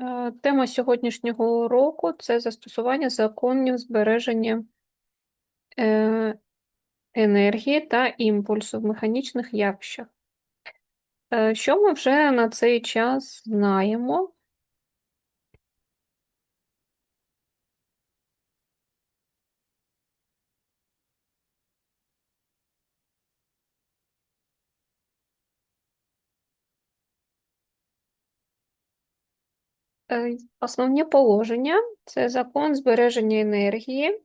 Е, Тема сьогоднішнього уроку це застосування законів збереження е, енергії та імпульсу в механічних явищах. Е, Що ми вже на цей час знаємо? Основні положення це закон збереження енергії,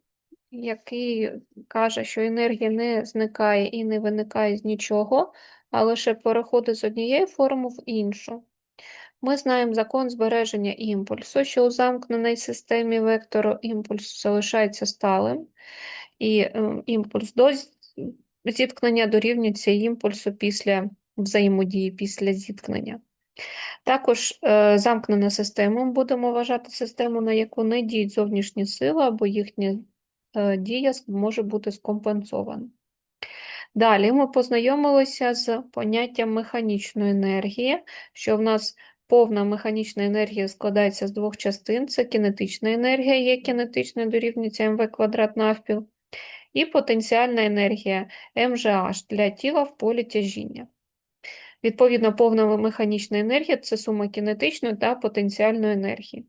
який каже, що енергія не зникає і не виникає з нічого, а лише переходить з однієї форми в іншу. Ми знаємо закон збереження імпульсу, що у замкненій системі вектору імпульс залишається сталим, і е, імпульс до зіткнення дорівнюється імпульсу після взаємодії, після зіткнення. Також е, замкнена система, ми будемо вважати систему, на яку не діють зовнішні сили, або їхня е, дія може бути скомпенсована. Далі ми познайомилися з поняттям механічної енергії, що в нас повна механічна енергія складається з двох частин: це кінетична енергія, є кінетичною дорівнюється МВ квадрат навпіл, і потенціальна енергія МЖH для тіла в полі тяжіння. Відповідно, повна механічна енергія це сума кінетичної та потенціальної енергії.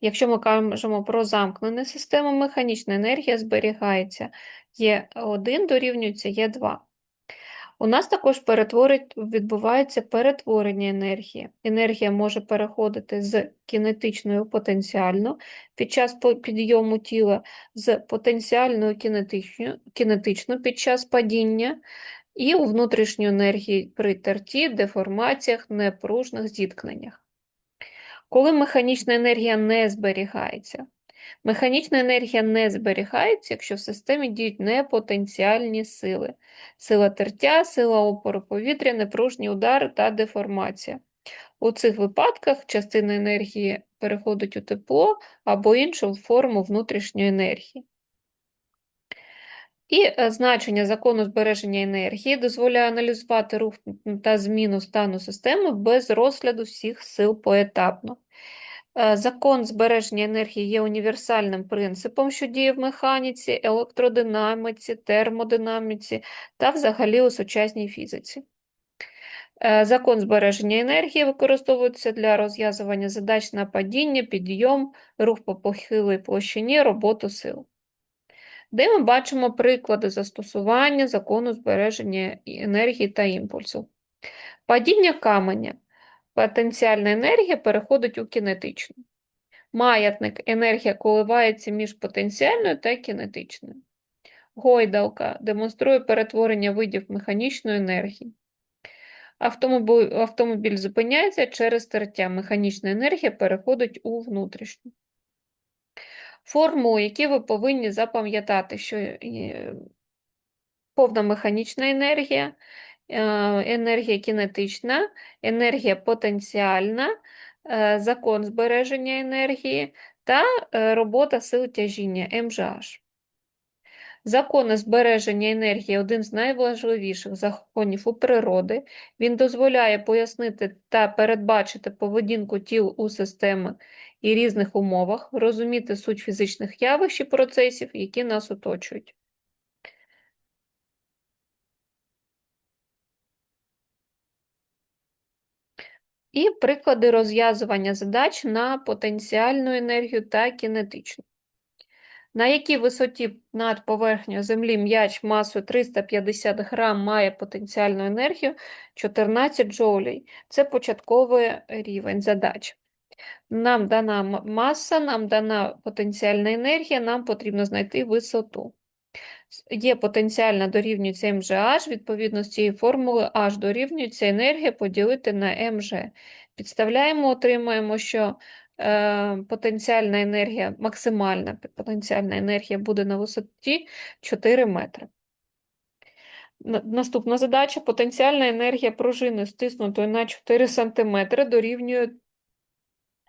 Якщо ми кажемо про замкнену систему, механічна енергія зберігається Е1 дорівнюється Е2. У нас також відбувається перетворення енергії. Енергія може переходити з кінетичної у потенціальну під час підйому тіла, з потенціальної кінетичну, кінетичну під час падіння, і у внутрішню енергію при терті, деформаціях, непружних зіткненнях. Коли механічна енергія не зберігається, механічна енергія не зберігається, якщо в системі діють непотенціальні сили: сила тертя, сила опору повітря, непружні удари та деформація. У цих випадках частина енергії переходить у тепло або іншу форму внутрішньої енергії. І е, значення закону збереження енергії дозволяє аналізувати рух та зміну стану системи без розгляду всіх сил поетапно. Е, Закон збереження енергії є універсальним принципом, що діє в механіці, електродинаміці, термодинаміці та взагалі у сучасній фізиці. Е, Закон збереження енергії використовується для розв'язування задач на падіння, підйом, рух по похилій площині, роботу сил де ми бачимо приклади застосування закону збереження енергії та імпульсу. Падіння каменя. Потенціальна енергія переходить у кінетичну. Маятник енергія коливається між потенціальною та кінетичною. Гойдалка демонструє перетворення видів механічної енергії. Автомобіль, автомобіль зупиняється через тертя. Механічна енергія переходить у внутрішню. Формули, які ви повинні запам'ятати, що е, повна механічна енергія, е, енергія кінетична, енергія потенціальна, е, закон збереження енергії та робота сил тяжіння МЖH. Закони збереження енергії один з найважливіших законів у природи. Він дозволяє пояснити та передбачити поведінку тіл у системах і різних умовах, розуміти суть фізичних явищ і процесів, які нас оточують. І приклади розв'язування задач на потенціальну енергію та кінетичну. На якій висоті над поверхнею Землі м'яч масою 350 грам має потенціальну енергію 14 джоулей. Це початковий рівень задач. Нам дана маса, нам дана потенціальна енергія, нам потрібно знайти висоту. Є потенціальна дорівнюється МЖH, відповідно з цієї формули H дорівнюється енергія поділити на МЖ. Підставляємо, отримаємо, що е, потенціальна енергія, максимальна потенціальна енергія буде на висоті 4 метри. Наступна задача. Потенціальна енергія пружини стиснутої на 4 см дорівнює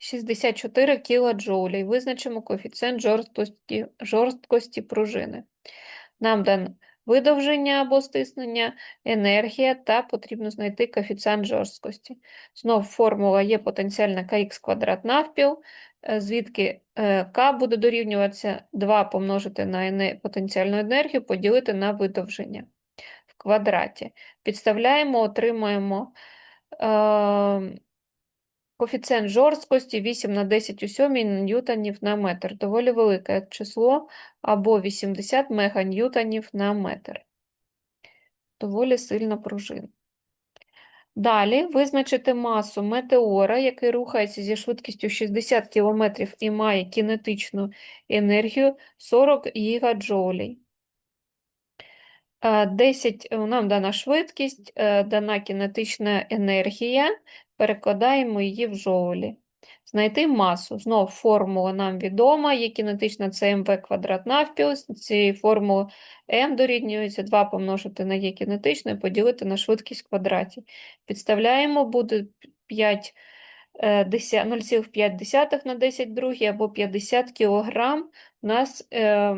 64 кілоджоулей. Визначимо коефіцієнт жорсткості, жорсткості пружини. Нам дан видовження або стиснення, енергія та потрібно знайти коефіцієнт жорсткості. Знов формула є потенціальна kx квадрат навпіл, е, звідки е, k буде дорівнюватися 2 помножити на потенціальну енергію, поділити на видовження в квадраті. Підставляємо, отримуємо е, коефіцієнт жорсткості 8 на 10 у 7 ньютонів на метр. Доволі велике число, або 80 меганьютонів на метр. Доволі сильна пружина. Далі визначити масу метеора, який рухається зі швидкістю 60 км і має кінетичну енергію 40 гігаджоулей. Е, 10 е, нам дана швидкість, е, дана кінетична енергія, перекладаємо її в джоулі. Знайти масу. Знов формула нам відома, є кінетична це МВ квадрат навпіл. З цієї формули М дорівнюється 2 помножити на Є кінетичну і поділити на швидкість квадраті. Підставляємо, буде 5, е, 0,5 на 10 другий або 50 кг. У нас е,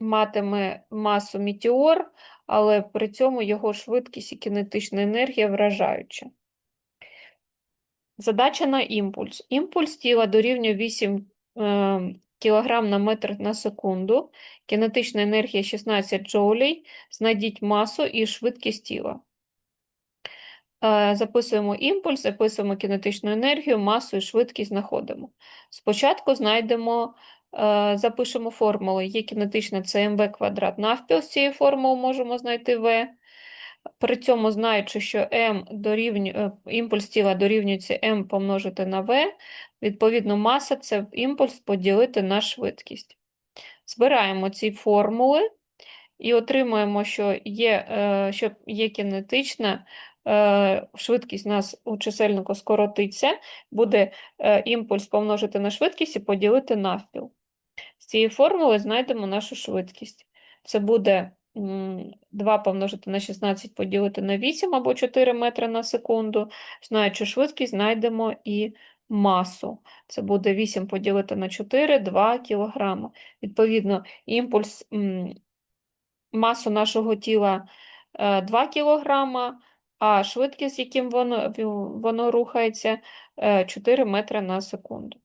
матиме масу метеор, але при цьому його швидкість і кінетична енергія вражаюча. Задача на імпульс. Імпульс тіла дорівнює 8 е, кг на метр на секунду, кінетична енергія 16 джоулей, знайдіть масу і швидкість тіла. Е, Записуємо імпульс, записуємо кінетичну енергію, масу і швидкість знаходимо. Спочатку знайдемо, е, запишемо формули. Є кінетична це МВ квадрат навпіл, з цієї формули можемо знайти В. При цьому, знаючи, що m дорівнює, е, імпульс тіла дорівнюється m помножити на v, відповідно, маса це імпульс поділити на швидкість. Збираємо ці формули і отримуємо, що є, е, що є кінетична, е, швидкість у нас у чисельнику скоротиться, буде імпульс помножити на швидкість і поділити навпіл. З цієї формули знайдемо нашу швидкість. Це буде м, 2 помножити на 16 поділити на 8 або 4 метри на секунду. Знаючи швидкість, знайдемо і масу. Це буде 8 поділити на 4, 2 кілограма. Відповідно, імпульс, масу нашого тіла е, 2 кілограма, а швидкість, яким воно, воно рухається, е, 4 метри на секунду.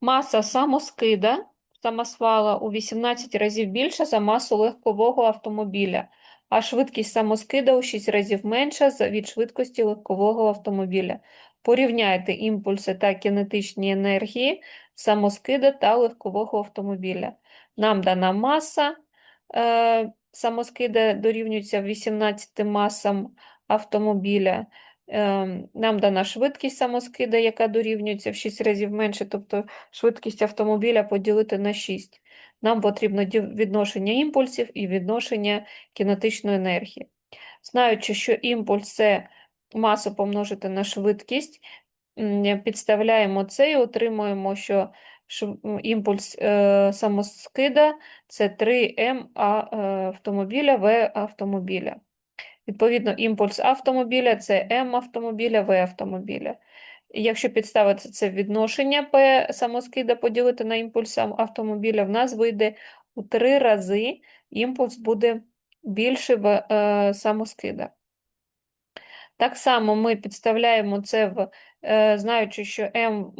Маса самоскида самосвала у 18 разів більша за масу легкового автомобіля, а швидкість самоскида у 6 разів менша від швидкості легкового автомобіля. Порівняйте імпульси та кінетичні енергії самоскида та легкового автомобіля. Нам дана маса е, самоскида дорівнюється 18 масам автомобіля. Ем, Нам дана швидкість самоскида, яка дорівнюється в 6 разів менше, тобто швидкість автомобіля поділити на 6. Нам потрібно відношення імпульсів і відношення кінетичної енергії. Знаючи, що імпульс це масу помножити на швидкість, підставляємо це і отримуємо, що імпульс е, самоскида це 3М е, автомобіля В автомобіля. Відповідно, імпульс автомобіля це М автомобіля, В автомобіля. Якщо підставити це відношення P самоскида поділити на імпульс автомобіля, в нас вийде у три рази імпульс буде більше в е, самоскида. Так само ми підставляємо це в, е, знаючи, що М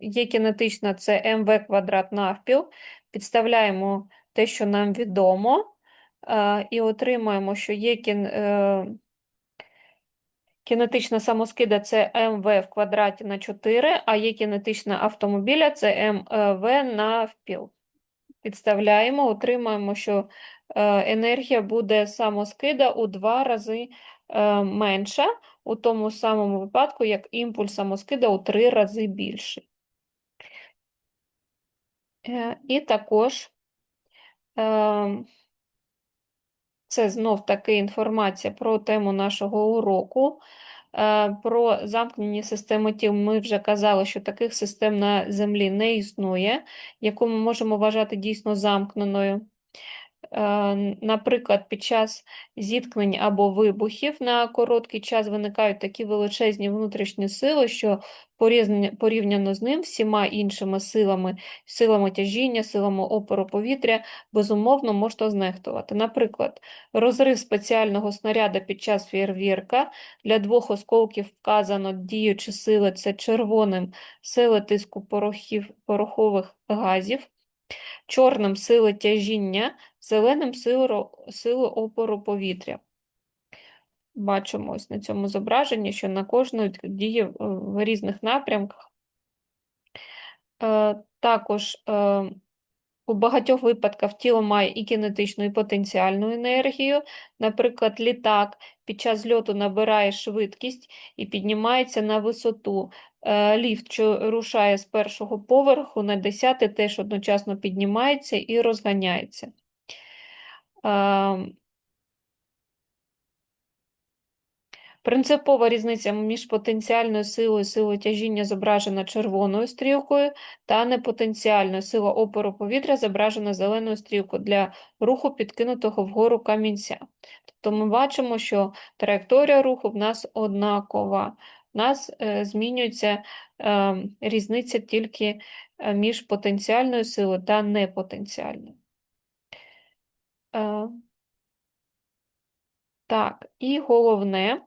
є кінетична, це МВ квадрат навпіл, підставляємо те, що нам відомо, і отримаємо, що є кін, е, кінетична самоскида це МВ в квадраті на 4, а є кінетична автомобіля це МВ навпіл. Підставляємо, отримаємо, що е, енергія буде самоскида у два рази е, менша, у тому самому випадку, як імпульс самоскида у три рази більший. Е, І також е, це знов таки інформація про тему нашого уроку. Е, Про замкнені системи тіл ми вже казали, що таких систем на Землі не існує, яку ми можемо вважати дійсно замкненою. Е, Наприклад, під час зіткнень або вибухів на короткий час виникають такі величезні внутрішні сили, що порівняно з ним всіма іншими силами, силами тяжіння, силами опору повітря, безумовно можна знехтувати. Наприклад, розрив спеціального снаряда під час фєрвірка для двох осколків вказано діючі сили це червоним сили тиску порохів, порохових газів, чорним сили тяжіння, зеленим силу опору повітря. Бачимо ось на цьому зображенні, що на кожну діє в- в різних напрямках. Е, Також е, у багатьох випадках тіло має і кінетичну, і потенціальну енергію. Наприклад, літак під час льоту набирає швидкість і піднімається на висоту. Е, Ліфт, що рушає з першого поверху на десятий, теж одночасно піднімається і розганяється. Ем, Принципова різниця між потенціальною силою силою тяжіння зображена червоною стрілкою, та непотенціальною сила опору повітря зображена зеленою стрілкою для руху підкинутого вгору камінця. Тобто ми бачимо, що траєкторія руху в нас однакова. У нас е, змінюється е, різниця тільки е, між потенціальною силою та непотенціальною. Е, так, і головне.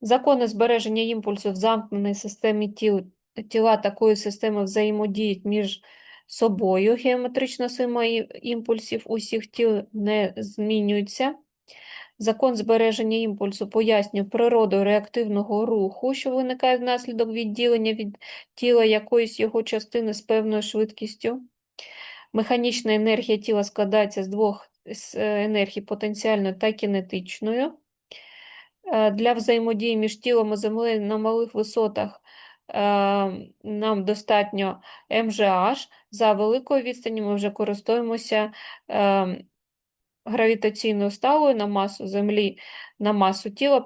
Закони збереження імпульсу в замкненій системі тіл, тіла такої системи взаємодіють між собою. Геометрична сума імпульсів усіх тіл не змінюється. Закон збереження імпульсу пояснює природу реактивного руху, що виникає внаслідок відділення від тіла якоїсь його частини з певною швидкістю. Механічна енергія тіла складається з двох е, енергій потенціальною та кінетичною. Е, Для взаємодії між тілом і землею на малих висотах е, нам достатньо МЖH. За великою відстані ми вже користуємося е, гравітаційною сталою на масу Землі, на масу тіла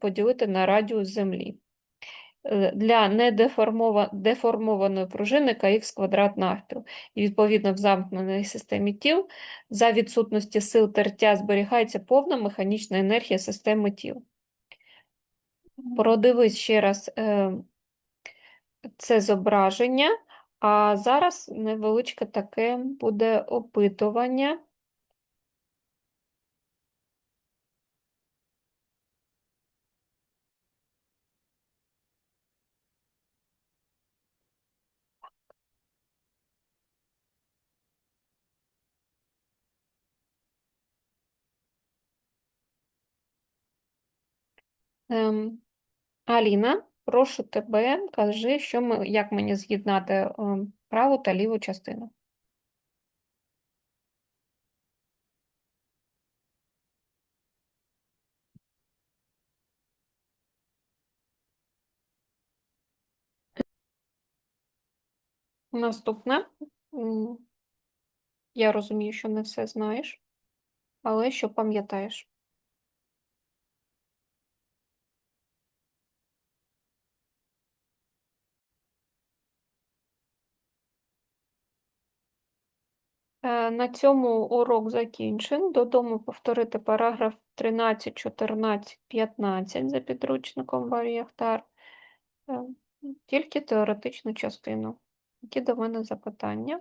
поділити на радіус Землі. Е, Для недеформованої пружини kx квадрат навпіл. І відповідно в замкненій системі тіл за відсутності сил тертя зберігається повна механічна енергія системи тіл. Продивись ще раз е, це зображення, а зараз невеличке таке буде опитування. Ем, Аліна, прошу тебе, кажи, що ми, як мені з'єднати ем, праву та ліву частину. Наступне. Я розумію, що не все знаєш, але що пам'ятаєш. На цьому урок закінчен. Додому повторити параграф 13, 14, 15 за підручником Варіяхтар. Е, Тільки теоретичну частину. Які до мене запитання?